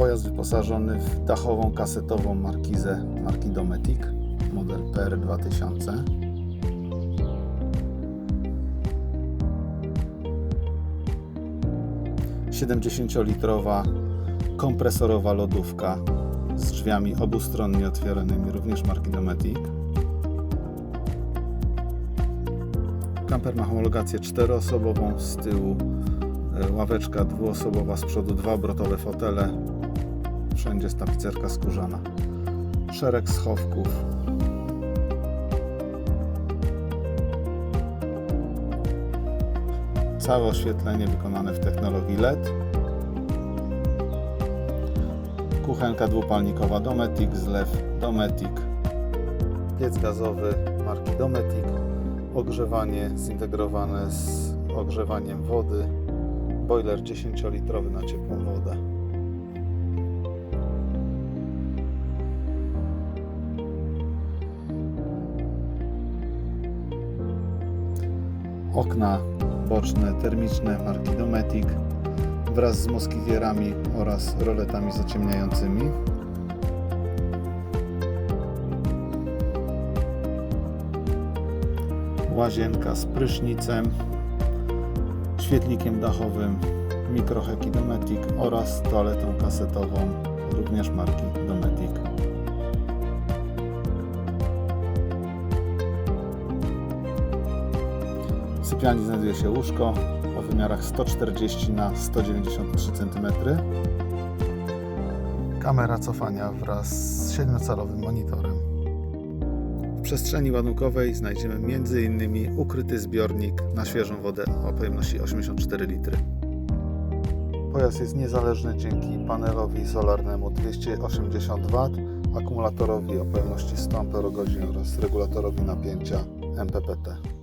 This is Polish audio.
Pojazd wyposażony w dachową kasetową markizę marki Dometic, model PR2000. Siedemdziesięciolitrowa kompresorowa lodówka z drzwiami obustronnie otwieranymi, również marki Dometic. Kamper ma homologację czteroosobową, z tyłu e, ławeczka dwuosobowa, z przodu dwa obrotowe fotele, wszędzie tapicerka skórzana, szereg schowków. Całe oświetlenie wykonane w technologii LED. Kuchenka dwupalnikowa Dometic, zlew Dometic, piec gazowy marki Dometic, ogrzewanie zintegrowane z ogrzewaniem wody, boiler 10-litrowy na ciepłą wodę. Okna boczne termiczne marki Dometic wraz z moskitierami oraz roletami zaciemniającymi. Łazienka z prysznicem, świetlikiem dachowym Microheki Dometic oraz toaletą kasetową również marki Dometic. Sypialni znajduje się łóżko o wymiarach 140 na 193 cm. Kamera cofania wraz z 7-calowym monitorem. W przestrzeni ładunkowej znajdziemy m.in. ukryty zbiornik na świeżą wodę o pojemności 84 litry. Pojazd jest niezależny dzięki panelowi solarnemu 280 W, akumulatorowi o pojemności 100 Ah oraz regulatorowi napięcia MPPT.